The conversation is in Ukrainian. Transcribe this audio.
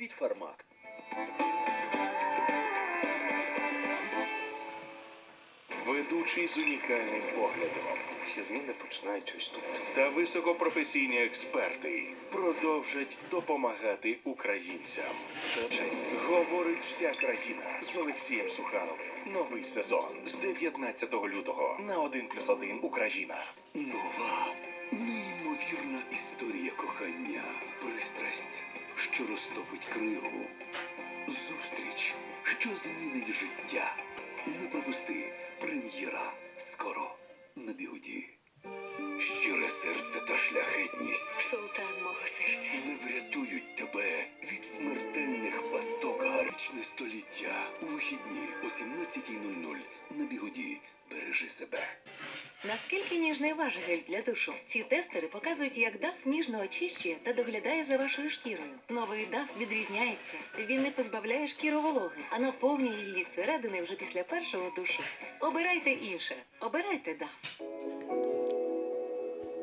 від Фармак. Ведучий з унікальним поглядом Всі зміни починають тут. та високопрофесійні експерти продовжать допомагати українцям. Честь говорить вся країна з Олексієм Сухановим. Новий сезон з 19 лютого на 1+,1 Україна. Нова, неймовірна історія кохання, пристрасть, що розтопить кригу, зустріч, що змінить життя. Не пропусти, прем'єра скоро на бігуді. Щире серце та шляхетність Султан мого серця. не врятують тебе від смертельних пасток гаричне століття. У вихідні о 17.00 на бігуді. Бережи себе. Наскільки ніжний ваш гель для душу? Ці тестери показують, як даф ніжно очищує та доглядає за вашою шкірою. Новий даф відрізняється. Він не позбавляє шкіру вологи, а наповнює її зсередини вже після першого душу. Обирайте інше. Обирайте даф.